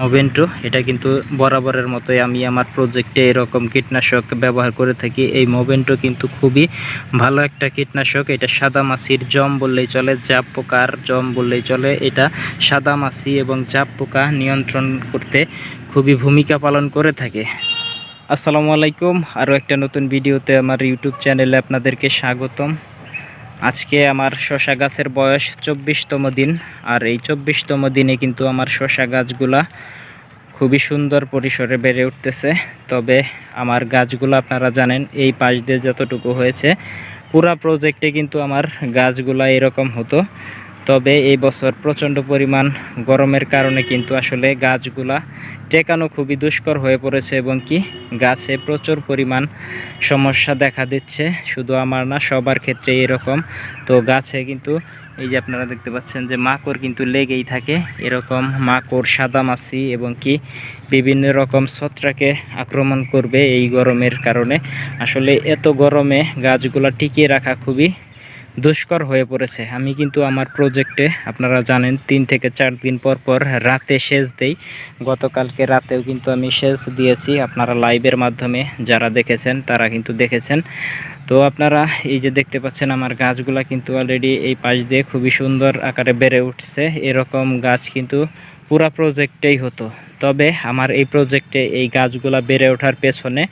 Movento এটা কিন্তু বরাবরের মতোই আমি আমার প্রজেক্টে এরকম কীটনাশক ব্যবহার করে থাকি। এই মোভেন্টো কিন্তু খুবই ভালো একটা কীটনাশক। এটা সাদা মাছির জম বললেই চলে, জাপ পোকার জম বললেই চলে। এটা সাদা মাছি এবং জাপ পোকা নিয়ন্ত্রণ করতে খুবই ভূমিকা পালন করে থাকে। আসসালামু আলাইকুম। আরও একটা নতুন ভিডিওতে আমার ইউটিউব চ্যানেলে আপনাদেরকে স্বাগতম। আজকে আমার শশা গাছের বয়স চব্বিশতম দিন, আর এই চব্বিশতম দিনে কিন্তু আমার শশা গাছগুলা খুবই সুন্দর পরিসরে বেড়ে উঠতেছে। তবে আমার গাছগুলো আপনারা জানেন, এই পাশ দিয়ে যতটুকু হয়েছে, পুরা প্রজেক্টে কিন্তু আমার গাছগুলা এরকম হতো। তবে এই বছর প্রচণ্ড পরিমাণ গরমের কারণে কিন্তু আসলে গাছগুলা টেকানো খুবই দুষ্কর হয়ে পড়েছে এবং কি গাছে প্রচুর পরিমাণ সমস্যা দেখা দিচ্ছে। শুধু আমার না, সবার ক্ষেত্রে এরকম। তো গাছে কিন্তু এই যে আপনারা দেখতে পাচ্ছেন যে মাকড় কিন্তু লেগেই থাকে। এরকম মাকড় সাদা মাছি এবং কি বিভিন্ন রকম ছত্রাকে আক্রমণ করবে এই গরমের কারণে। আসলে এত গরমে গাছগুলা টিকিয়ে রাখা খুবই দুষ্কর হয়ে পড়েছে। আমি কিন্তু আমার প্রজেক্টে আপনারা জানেন, তিন থেকে চার দিন পর পর রাতে সেচ দেই। গতকালকে রাতেও কিন্তু আমি সেচ দিয়েছি। আপনারা লাইভের মাধ্যমে যারা দেখেছেন, তারা কিন্তু দেখেছেন। তো আপনারা এই যে দেখতে পাচ্ছেন, আমার গাছগুলা কিন্তু অলরেডি এই পাশ দিয়ে খুবই সুন্দর আকারে বেড়ে উঠছে। এরকম গাছ কিন্তু পুরা প্রজেক্টেই হতো। তবে আমার এই প্রজেক্টে এই গাছগুলা বেড়ে ওঠার পেছনে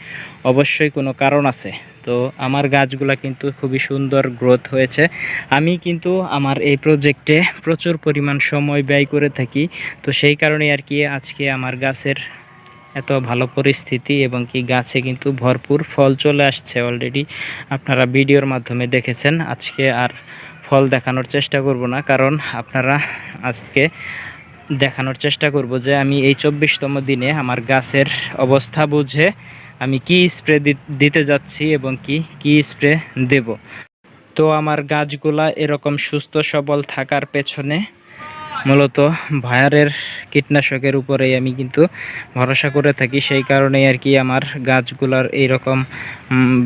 অবশ্যই কোনো কারণ আছে। তো আমার গাছগুলা কিন্তু খুবই সুন্দর গ্রোথ হয়েছে। আমি কিন্তু আমার এই প্রজেক্টে প্রচুর পরিমাণ সময় ব্যয় করে থাকি। তো সেই কারণে আর কি আজকে আমার গাছের এত ভালো পরিস্থিতি এবং কি গাছে কিন্তু ভরপুর ফল চলে আসছে অলরেডি আপনারা ভিডিওর মাধ্যমে দেখেছেন। আজকে আর ফল দেখানোর চেষ্টা করব না। কারণ আপনারা আজকে দেখানোর চেষ্টা করব যে আমি এই চব্বিশতম দিনে আমার গাছের অবস্থা বুঝে আমি কি স্প্রে দিতে যাচ্ছি এবং কি কি স্প্রে দেব। তো আমার গাছগুলা এরকম সুস্থ সবল থাকার পেছনে মূলত ভায়ারের কীটনাশকের উপরেই আমি কিন্তু ভরসা করে থাকি। সেই কারণেই আর কি আমার গাছগুলার এইরকম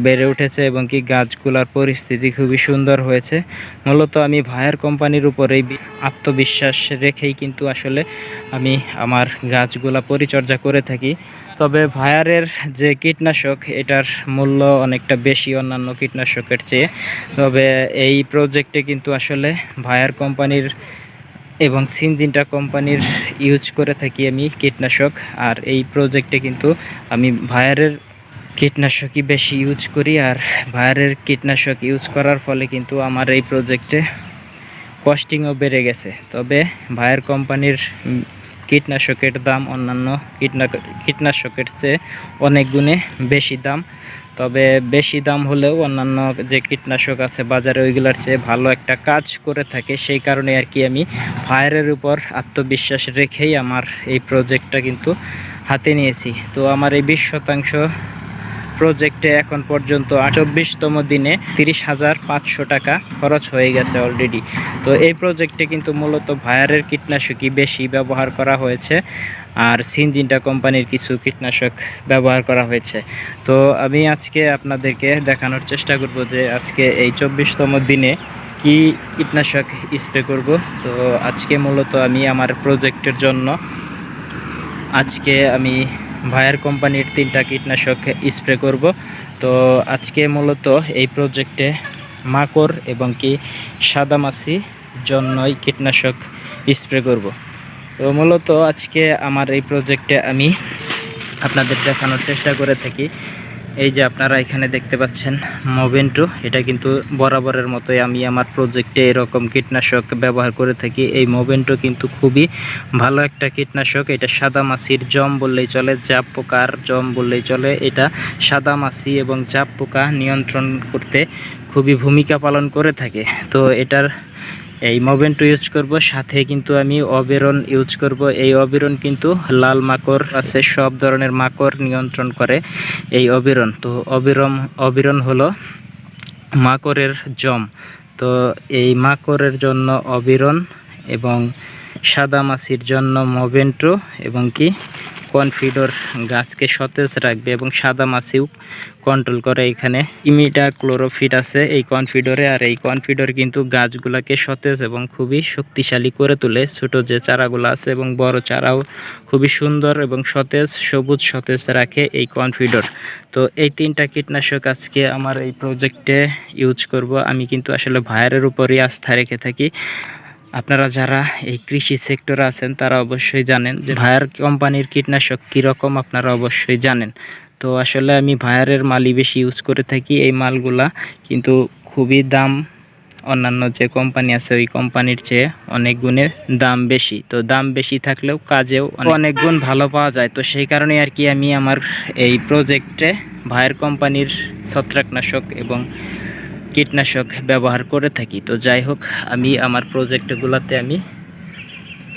বেড়ে উঠেছে এবং কি গাছগুলার পরিস্থিতি খুবই সুন্দর হয়েছে। মূলত আমি ভায়ার কোম্পানির উপরেই আত্মবিশ্বাস রেখেই কিন্তু আসলে আমি আমার গাছগুলা পরিচর্যা করে থাকি। তবে ভায়ারের যে কীটনাশক, এটার মূল্য অনেকটা বেশি অন্যান্য কীটনাশকের চেয়ে। তবে এই প্রজেক্টে কিন্তু আসলে ভায়ার কোম্পানির এবং সিনজিনটা কোম্পানির ইউজ করে থাকি আমি কীটনাশক। আর এই প্রজেক্টে কিন্তু আমি ভায়ারের কীটনাশকই বেশি ইউজ করি আর ভায়ারের কীটনাশক ইউজ করার ফলে কিন্তু আমার এই প্রজেক্টে কস্টিংও বেড়ে গেছে। তবে ভায়ার কোম্পানির কীটনাশকের দাম অন্যান্য কীটনা, কীটনাশকের চেয়ে অনেক গুণে বেশি দাম। তবে বেশি দাম হলেও অন্যান্য যে কীটনাশক আছে বাজারে ওইগুলার চেয়ে ভালো একটা কাজ করে থাকে, সেই কারণে আর কি আমি ফায়ারের উপর আত্মবিশ্বাস রেখেই আমার এই প্রজেক্টটা কিন্তু হাতে নিয়েছি। তো আমার এই বিশ শতাংশ প্রজেক্টে এখন পর্যন্ত চব্বিশতম দিনে তিরিশ হাজার পাঁচশো টাকা খরচ হয়ে গেছে অলরেডি তো এই প্রজেক্টে কিন্তু মূলত ভায়ারের কীটনাশকই বেশি ব্যবহার করা হয়েছে, আর সিনজিনটা কোম্পানির কিছু কীটনাশক ব্যবহার করা হয়েছে। তো আমি আজকে আপনাদেরকে দেখানোর চেষ্টা করব যে আজকে এই চব্বিশতম দিনে কি কীটনাশক স্প্রে করব। তো আজকে মূলত আমি আমার প্রজেক্টের জন্য আজকে আমি ভায়ার কোম্পানির তিনটা কীটনাশক স্প্রে করব। তো আজকে মূলত এই প্রজেক্টে মাকড় এবং কি সাদামাছি জন্যই কীটনাশক স্প্রে করব। তো মূলত আজকে আমার এই প্রজেক্টে আমি আপনাদের দেখানোর চেষ্টা করে থাকি। এই যে আপনারা এখানে দেখতে পাচ্ছেন মোভেন্টো এটা কিন্তু বরাবরের মতোই আমি আমার প্রজেক্টে এরকম কীটনাশক ব্যবহার করে থাকি। এই মোভেন্টো কিন্তু খুবই ভালো একটা কীটনাশক। এটা সাদা মাছির জম বললেই চলে জাপ পোকার জম বললেই চলে। এটা সাদা মাছি এবং জাপ পোকা নিয়ন্ত্রণ করতে খুবই ভূমিকা পালন করে থাকে। তো এটার এই মোভেন্টো ইউজ করব, সাথে কিন্তু আমি অবেরন ইউজ করব। এই অবিরন কিন্তু লাল মাকড় আছে, সব ধরনের মাকড় নিয়ন্ত্রণ করে এই অবিরন তো অবিরম অবিরন হলো মাকড়ের জম। তো এই মাকড়ের জন্য অবিরন এবং সাদা মাছির জন্য মোভেন্টো এবং কি কনফিডর গাছকে সতেজ রাখবে এবং সাদা মাছিও কন্ট্রোল করে এখানে। ইমিডা ক্লোরোফিট আছে এই কনফিডরে আর এই কনফিডর কিন্তু গাছগুলাকে সতেজ এবং খুবই শক্তিশালী করে তোলে। ছোট যে চারাগুলো আছে এবং বড় চারাও খুবই সুন্দর এবং সতেজ, সবুজ, সতেজ রাখে এই কনফিডর। তো এই তিনটা কীটনাশক আজকে আমার এই প্রজেক্টে ইউজ করব। আমি কিন্তু আসলে ভায়ারের উপরই আস্থা রেখে থাকি। আপনারা যারা এই কৃষি সেক্টরে আছেন, তারা অবশ্যই জানেন যে ভায়ার কোম্পানির কীটনাশক কীরকম আপনারা অবশ্যই জানেন। তো আসলে আমি ভায়ারের মালই বেশি ইউজ করে থাকি, এই মালগুলা। কিন্তু খুবই দাম অন্যান্য যে কোম্পানি আছে, ওই কোম্পানির চেয়ে অনেক গুণের দাম বেশি। তো দাম বেশি থাকলেও কাজেও অনেক গুণ ভালো পাওয়া যায়। তো সেই কারণে আর কি আমি আমার এই প্রজেক্টে ভাইয়ের কোম্পানির ছত্রাকনাশক এবং কীটনাশক ব্যবহার করে থাকি। তো যাই হোক, আমি আমার প্রজেক্টগুলোতে আমি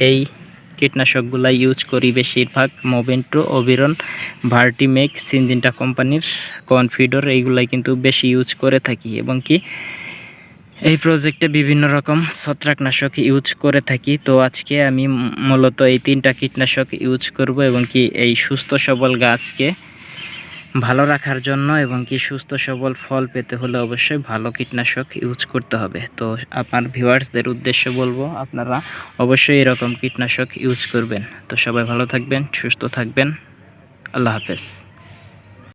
এই কীটনাশকগুলো ইউজ করি বেশিরভাগ। মোভেন্টো অবিরন ভার্টিমেক সিনজিনটা কোম্পানির কনফিডর এইগুলাই কিন্তু বেশি ইউজ করে থাকি। এবং কি এই প্রজেক্টে বিভিন্ন রকম ছত্রাকনাশক ইউজ করে থাকি। তো আজকে আমি মূলত এই তিনটা কীটনাশক ইউজ করব এবং কি এই সুস্থ সবল গাছকে ভালো রাখার জন্য এবং কি সুস্থ সবল ফল পেতে হলে অবশ্যই ভালো কীটনাশক ইউজ করতে হবে। তো আপনার ভিউয়ার্সদের উদ্দেশ্যে বলব, আপনারা অবশ্যই এরকম কীটনাশক ইউজ করবেন। তো সবাই ভালো থাকবেন, সুস্থ থাকবেন। আল্লাহ হাফেজ।